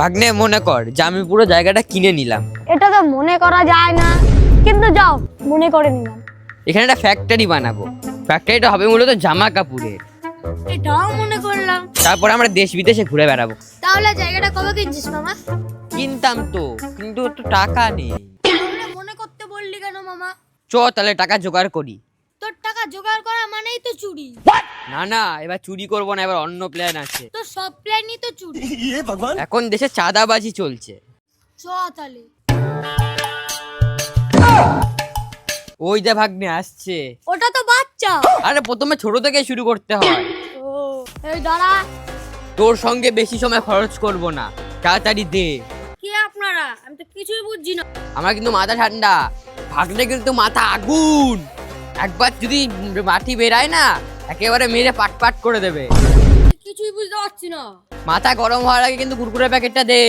ভাগ্নে মনে কর যে আমি পুরো জায়গাটা কিনে নিলাম। এটা তো মনে করা যায় না। কিন্তু যাও মনে করে নিলাম। এখানে একটা ফ্যাক্টরি বানাবো। ফ্যাক্টরিটা হবে মূলত জামা কাপড়ের এটাও মনে করলাম। তারপর আমরা দেশ বিদেশে ঘুরে বেড়াবো। তাহলে জায়গাটা কবে কিনছিস মামা? কিনতাম তো কিন্তু তো টাকা নেই। মনে করতে বললি কেন মামা? চ তাহলে টাকা জোগাড় করি। জোগাড় করা মানেই তো চুরি। না না এবার চুরি করব না এবার অন্য প্ল্যান আছে। তোর সব প্ল্যানই তো চুরি। এখন দেশে চাঁদাবাজি চলছে। চ তাহলে। ওই যে ভাগ্নে আসছে। ওটা তো বাচ্চা। আরে প্রথমে ছোট থেকে শুরু করতে হয়। ও এই দাঁড়া। তোর সঙ্গে বেশি সময় খরচ করব না। তাড়াতাড়ি দে। কি আপনারা? আমি তো কিছুই বুঝছি না। আমার কিন্তু মাথা ঠান্ডা। ভাগলে কিন্তু মাথা আগুন। একবার যদি মাটি বেরায় না একেবারে মেরে পাট পাট করে দেবে। কিছুই বুঝতে পারছি না। মাথা গরম হওয়ার আগে কিন্তু কুরকুরে প্যাকেটটা দে।